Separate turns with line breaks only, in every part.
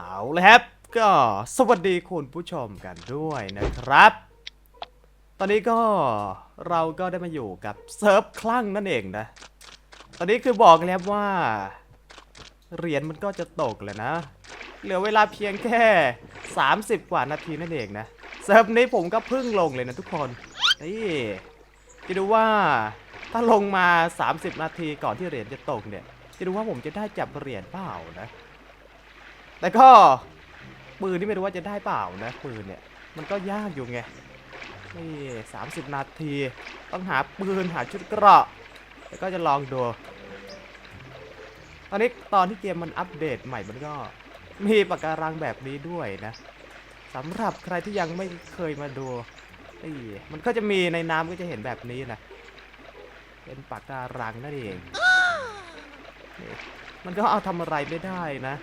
เอาเลยครับ ก็สวัสดีคุณผู้ชมกันด้วยนะครับ ตอนนี้ก็เราก็ได้มาอยู่กับเซิร์ฟคลั่งนั่นเองนะ ตอนนี้คือบอกแล้วว่า เหรียญมันก็จะตกเลยนะ เหลือเวลาเพียงแค่ 30 กว่านาทีนั่นเองนะ เซิร์ฟนี้ผมก็เพิ่งลงเลยนะทุกคน นี่จะดูว่าถ้าลงมา 30 นาทีก่อนที่เหรียญจะตกเนี่ย จะดูว่าผมจะได้จับเหรียญเปล่านะ แต่ก็ปืนนี่ไม่รู้ว่าจะได้เปล่านะปืนเนี่ยมันก็ยากอยู่ไงนี่สามสิบนาที ต้องหาปืนหาชุดเกราะ แล้วก็จะลองดู ตอนนี้ตอนที่เกมมันอัปเดตใหม่มันก็มีปากการังแบบนี้ด้วยนะสำหรับใครที่ยังไม่เคยมาดูนี่มันก็จะมีในน้ำก็จะเห็นแบบนี้นะ เป็นปากการังนั่นเอง มันก็เอาทำอะไรไม่ได้นะ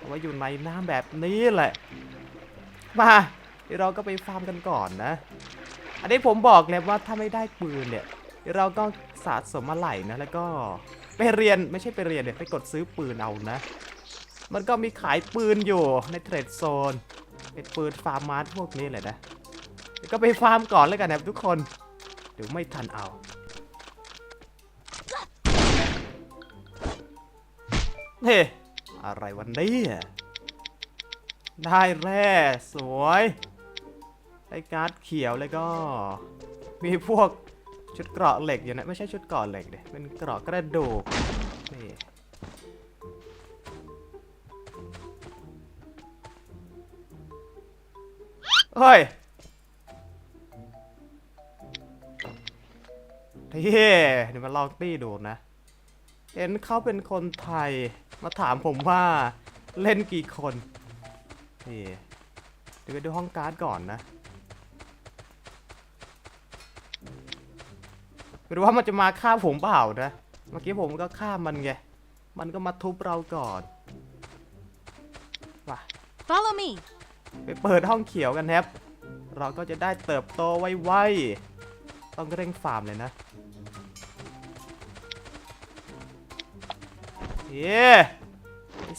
เอาไว้อยู่ในน้ำแบบนี้แหละ มาเดี๋ยวเราก็ไปฟาร์มกันก่อนนะ อันนี้ผมบอกเลยว่าถ้าไม่ได้ปืนเนี่ยเดี๋ยวเราก็สะสมมาไหลนะ แล้วก็ไปเรียนไม่ใช่ไปเรียนเนี่ยไปกดซื้อปืนเอานะ มันก็มีขายปืนอยู่ในเทรดโซน เป็นปืนฟาร์มมาร์พวกนี้แหละนะเดี๋ยก็ไปฟาร์มก่อนแล้วกันนะทุกคน เดี๋ยวไม่ทันเอาเฮ้ อะไรวันนี้ได้แร่สวยได้การ์ดเขียวแล้วก็ มีพวกชุดเกราะเหล็กอยู่นะ ไม่ใช่ชุดเกราะเหล็กเดยเป็นเกราะกระดูกนี่เฮ้ยเฮ้เดี๋ยวมาลองตี้ดูนะ เห็นเขาเป็นคนไทย มาถามผมว่าเล่นกี่คนนี่เดี๋ยวไปดูห้องการ์ดก่อนนะไม่รู้ว่ามันจะมาฆ่าผมเปล่านะ เมื่อกี้ผมก็ฆ่ามันไง มันก็มาทุบเราก่อนว่ะ
Follow me.
ไปเปิดห้องเขียวกันครับ เราก็จะได้เติบโตไวๆ ต้องเร่งฟาร์มเลยนะ เย้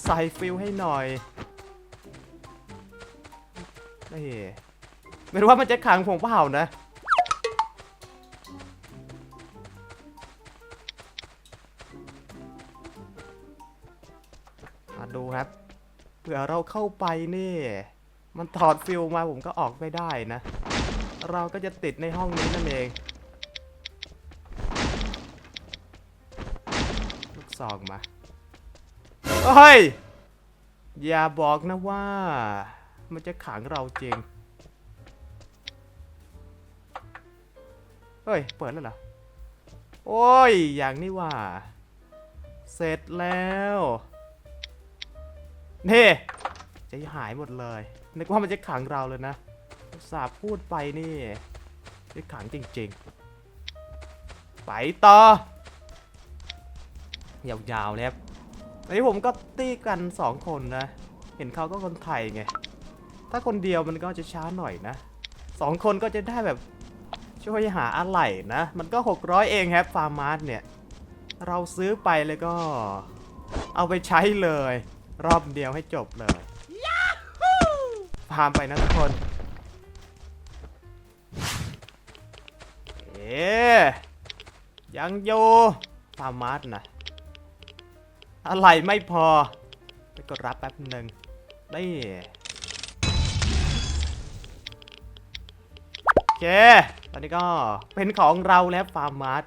ใส่ฟิลให้หน่อยนี่ไม่รู้ว่ามันจะขังผมเปล่านะมาดูครับเผื่อเราเข้าไปนี่ มันถอดฟิลมาผมก็ออกไม่ได้นะ เราก็จะติดในห้องนี้นั่นเองลูกซองมา เฮ้ย อย่าบอกนะว่า มันจะขังเราจริง เฮ้ย เปิดแล้วเหรอ โอ้ย อย่างนี้ว่า เสร็จแล้วนี่จะหายหมดเลย นึกว่ามันจะขังเราเลยนะสาพูดไปนี่ จะขังจริงๆ ไปต่อยาวๆเลยครับ อนนี้ผมก็ตีกันสองคนนะ เห็นเขาก็คนไทยไง ถ้าคนเดียวมันก็จะช้าหน่อยนะสองคนก็จะได้แบบช่วยหาอะไหล่นะ มันก็ 600 เองครับฟาร์มาร์สเนี่ย เราซื้อไปแล้วก็ เอาไปใช้เลย รอบเดียวให้จบเลยพามไปนะทุกคนเอ๊ยังอยู่ฟาร์มาร์สนะ อะไรไม่พอ ไปกดรับแป๊บหนึ่งนี่โอเค ตอนนี้ก็เป็นของเราแล้วฟาร์มาร์ส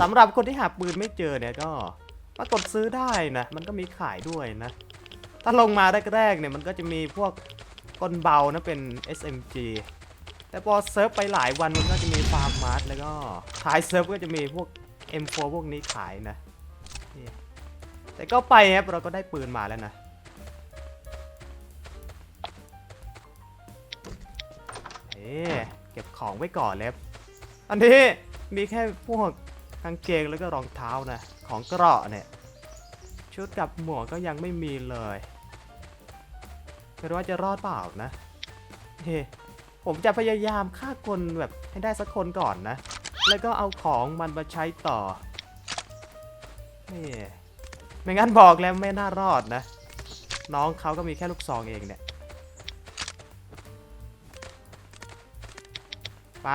สำหรับคนที่หาปืนไม่เจอเนี่ยก็มากดซื้อได้นะ มันก็มีขายด้วยนะ ถ้าลงมาแรกๆเนี่ยมันก็จะมีพวกกลเบานะเป็น SMG แต่พอเซิร์ฟไปหลายวันมันก็จะมีฟาร์มมาร์ทแล้วก็ท้ายเซิร์ฟก็จะมีพวก M4 พวกนี้ขายนะ แต่ก็ไปครับเราก็ได้ปืนมาแล้วนะ เอ๊ะเก็บของไว้ก่อนเลยครับอันนี้มีแค่พวกกางเกงแล้วก็รองเท้านะของเกราะเนี่ยชุดกับหมวกก็ยังไม่มีเลยไม่รู้ว่าจะรอดเปล่านะเฮ้ผมจะพยายามฆ่าคนแบบให้ได้สักคนก่อนนะ แล้วก็เอาของมันมาใช้ต่อนี่ ไม่งั้นบอกแล้วไม่น่ารอดนะ น้องเขาก็มีแค่ลูกซองเองเนี่ยไป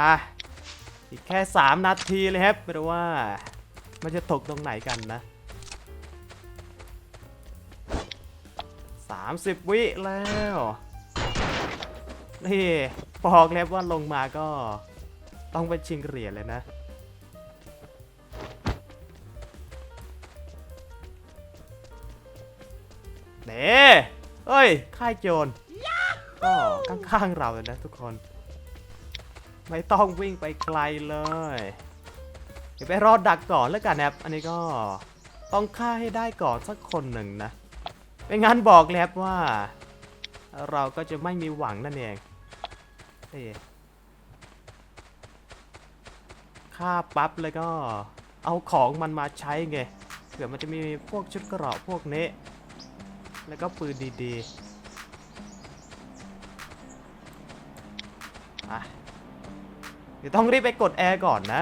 อีกแค่ 3 นาทีเลยครับไม่รู้ว่า มันจะตกตรงไหนกันนะ 30 วิแล้ว นี่บอกแล้วว่าลงมาก็ต้องไปชิงเหรียญเลยนะ เน่เอ้ย ค่ายโจรก็ข้างๆเราเลยนะทุกคน ไม่ต้องวิ่งไปไกลเลย เดี๋ยวไปรอดดักก่อนแล้วกันนะครับ อันนี้ก็ต้องฆ่าให้ได้ก่อนสักคนหนึ่งนะไม่งั้นบอกแล้วว่า เราก็จะไม่มีหวังนั่นเองนี่ฆ่าปั๊บแล้วก็เอาของมันมาใช้ไงเผื่อมันจะมีพวกชุดเกราะพวกนี้ แล้วก็ปืนดีๆอะเดี๋ยวต้องรีบไปกดแอร์ก่อนนะ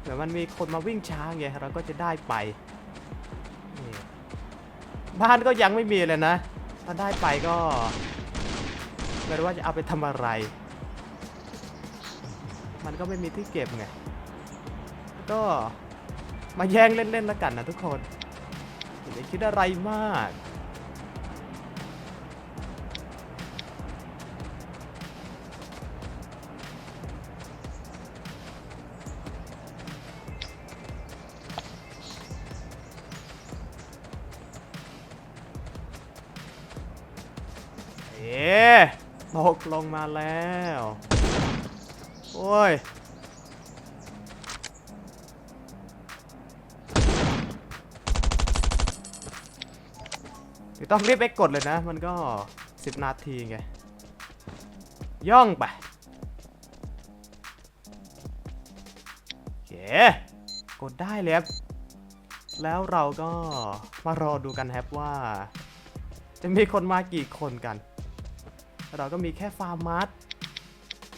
เผื่อมันมีคนมาวิ่งช้าไงเราก็จะได้ไปบ้านก็ยังไม่มีเลยนะ ถ้าได้ไปก็ไม่รู้ว่าจะเอาไปทำอะไร มันก็ไม่มีที่เก็บไง ก็มาแย่งเล่นๆแล้วกันนะทุกคนอย่าคิดอะไรมาก ตกลงมาแล้ว โอ้ยเดี๋ยวต้องรีบไปกดเลยนะ มันก็ 10 นาทีไง ย่องไปโอเคกดได้เลยครับแล้วเราก็มารอดูกันครับว่า จะมีคนมากี่คนกัน เราก็มีแค่ฟาร์มัส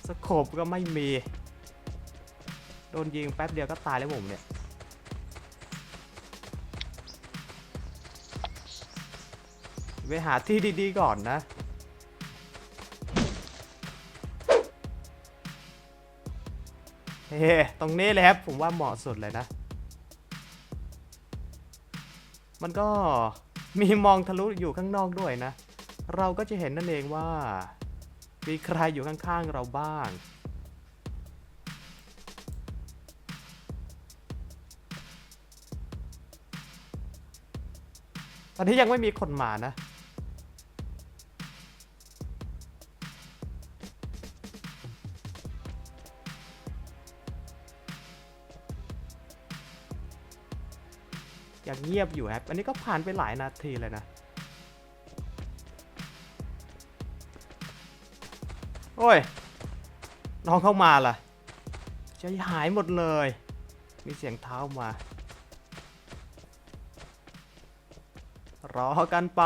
สโคปก็ไม่มี โดนยิงแป๊บเดียวก็ตายแล้วผมเนี่ย ไปหาที่ดีๆก่อนนะเฮ้ตรงนี้เลยครับ ผมว่าเหมาะสุดเลยนะ มันก็มีมองทะลุอยู่ข้างนอกด้วยนะ เราก็จะเห็นนั่นเองว่า มีใครอยู่ข้างๆเราบ้าง ตอนนี้ยังไม่มีคนมานะยังเงียบอยู่ครับ อันนี้ก็ผ่านไปหลายนาทีเลยนะ อ้ย น้องเข้ามาล่ะใจหายหมดเลย มีเสียงเท้ามา รอกันไป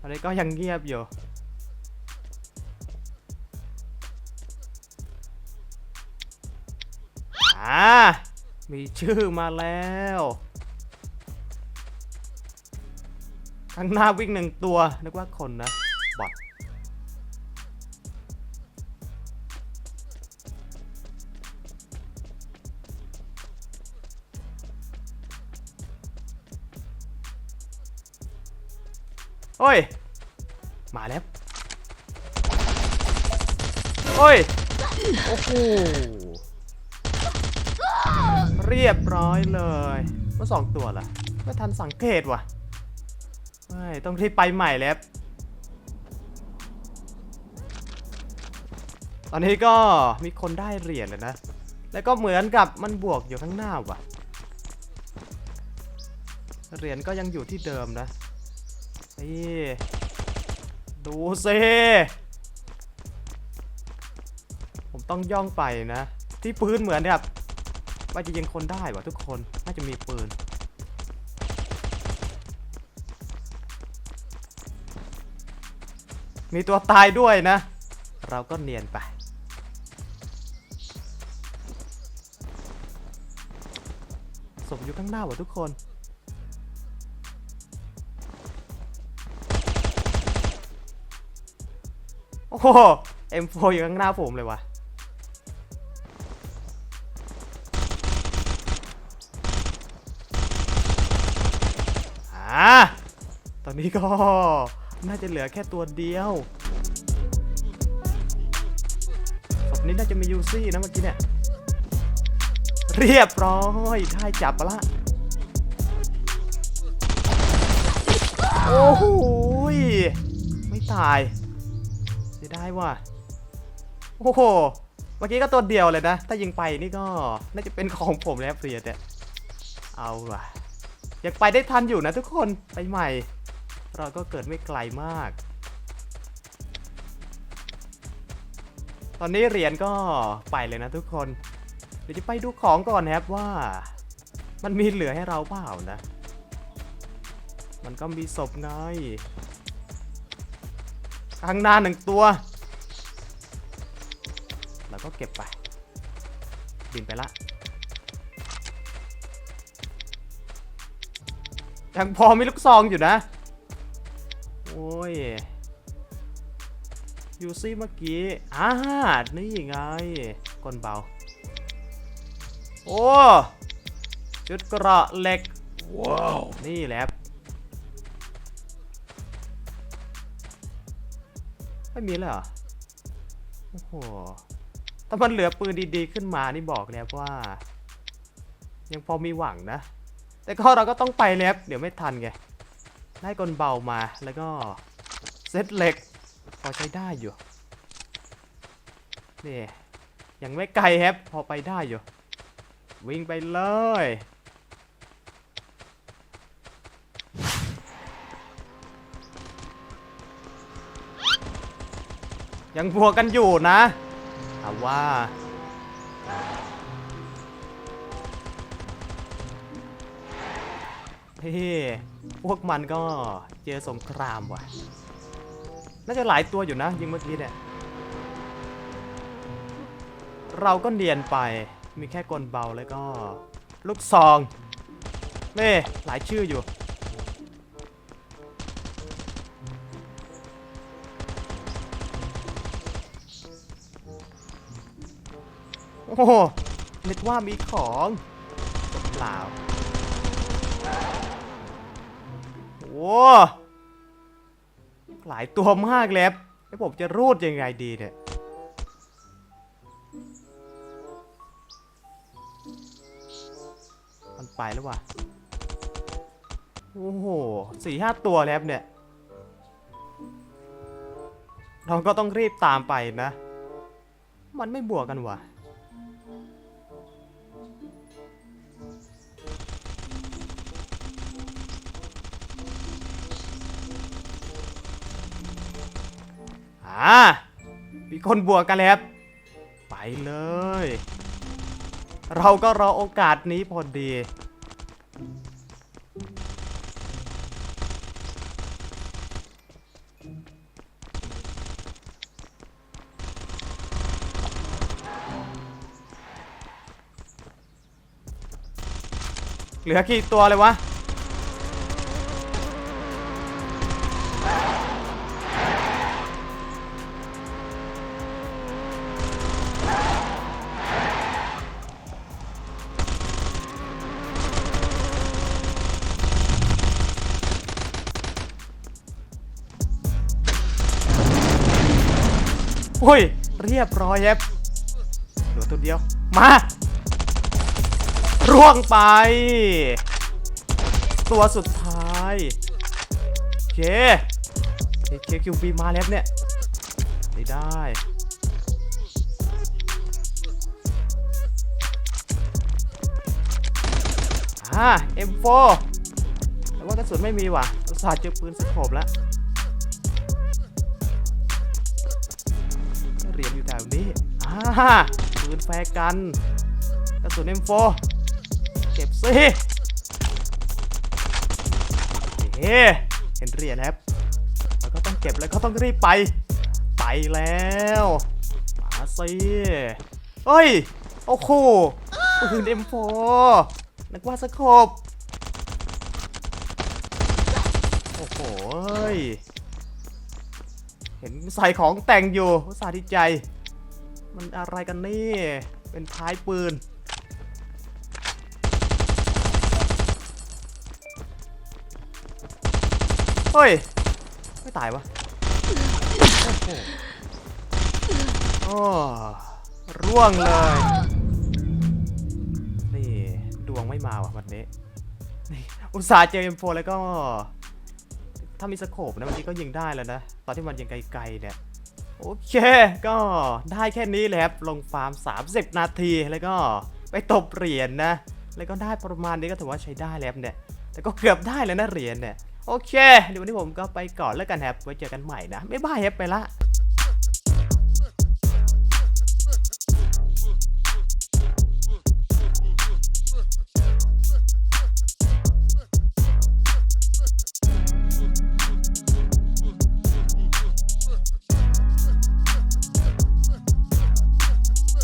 อันนี้ก็ยังเงียบอยู่อ่ามีชื่อมาแล้ว ข้างหน้าวิ่งหนึ่งตัว นึกว่าคนนะ บอทโอ้ย มาแล้ว โอ้ย โอ้โห เรียบร้อยเลยว่าสองตัวล่ะไม่ทันสังเกตว่ะ ต้องรีบไปใหม่แล้ว ตอนนี้ก็มีคนได้เหรียญแล้วนะ แล้วก็เหมือนกับมันบวกอยู่ข้างหน้าว่ะ เหรียญก็ยังอยู่ที่เดิมนะนี่ดูซิผมต้องย่องไปนะ ที่พื้นเหมือนแบบว่าจะยิงคนได้ว่ะทุกคน น่าจะมีปืน มีตัวตายด้วยนะ เราก็เนียนไป สมอยู่ข้างหน้าว่ะทุกคน โอ้โห M4 อยู่ข้างหน้าผมเลยว่ะอ่าตอนนี้ก็ น่าจะเหลือแค่ตัวเดียวศพนี้น่าจะมียูซี่นะเมื่อกี้เนี่ย เรียบร้อยได้จับละโอ้โหไม่ตายเสียดายว่ะโอ้โหเมื่อกี้ก็ตัวเดียวเลยนะ ถ้ายิงไปนี่ก็น่าจะเป็นของผมแล้วเปลี่ยนเนี่ยเอาว่ะยังไปได้ทันอยู่นะทุกคนไปใหม่ เราก็เกิดไม่ไกลมาก ตอนนี้เหรียญก็ไปเลยนะทุกคน เดี๋ยวจะไปดูของก่อนนะครับว่า มันมีเหลือให้เราเปล่านะ มันก็มีศพไงข้างหน้าหนึ่งตัวแล้วก็เก็บไป บินไปละยังพอมีลูกซองอยู่นะ โอ้ยยูซี่เมื่อกี้อ่านี่ไงกลเบา โอ้ชุดเกราะเหล็ก ว้าว นี่แหละครับไม่มีเลยเหรอ โอ้โหถ้ามันเหลือปืนดีๆขึ้นมานี่บอกเลยครับว่า ยังพอมีหวังนะ แต่ก็เราก็ต้องไปแล้วครับเดี๋ยวไม่ทันไง ได้กลเบามาแล้วก็เซตเหล็กพอใช้ได้อยู่นี่ยังไม่ไกลครับพอไปได้อยู่ วิ่งไปเลยยังบวกกันอยู่นะถามว่า เฮ้ พวกมันก็เจอสงครามว่ะ น่าจะหลายตัวอยู่นะ ยิงเมื่อกี้เนี่ย เราก็เนียนไป มีแค่กลเบาแล้วก็ ลูกซองเน่หลายชื่ออยู่ โอ้โหนึกว่ามีของเปล่า หลายตัวมากเลยครับแล้วผมจะรูดยังไงดีเนี่ยมันไปแล้ววะโอ้โหสี่ห้าตัวแล้วเนี่ย เราก็ต้องรีบตามไปนะ มันไม่บวกกันว่ะ อ่ามีคนบวกกันแล้วครับ ไปเลย เราก็รอโอกาสนี้พอดี เหลือกี่ตัวเลยวะ อุ้ย เรียบร้อยครับเหลือตัวเดียว มา ร่วงไป ตัวสุดท้ายโอเคเคคิวบีมาแล้วเนี่ย ไม่ได้อ่า M4 แต่ว่ากระสุนไม่มีว่ะอุตส่าห์เจอปืนสโคบแล้ว เหรียญอยู่แถวนี้อ่าปืนแฟกันกระสุน M4 เก็บสิเฮ้เห็นเหรียญครับแล้วก็ต้องเก็บแล้วก็ต้องรีบไป ไปแล้วมาสิเฮ้ย โอ้โหปืน M4 นึกว่าสโคบโอ้โห้ย ห็นใส่ของแต่งอยู่อุตส่าห์ดีใจ มันอะไรกันนี่ เป็นท้ายปืน เฮ้ย ไม่ตายวะโอ้โหโอ้ร่วงเลย นี่ ดวงไม่มาว่ะวันนี้นี่อุตส่าห์เจอเอ็มโฟแล้วก็ ถ้ามีสโคปนะเมื่อกี้ก็ยิงได้แล้วนะ ตอนที่มันยิงไกลๆเนี่ย โอเค ก็ได้แค่นี้เลยครับ ลงฟาร์ม 30 นาทีแล้วก็ไปตบเหรียญนะ แล้วก็ได้ประมาณนี้ก็ถือว่าใช้ได้แล้วเนี่ย แต่ก็เกือบได้แล้วนะเหรียญเนี่ย โอเคเดี๋ยววันนี้ผมก็ไปก่อนแล้วกันครับ ไว้เจอกันใหม่นะบ๊ายบายครับไปละ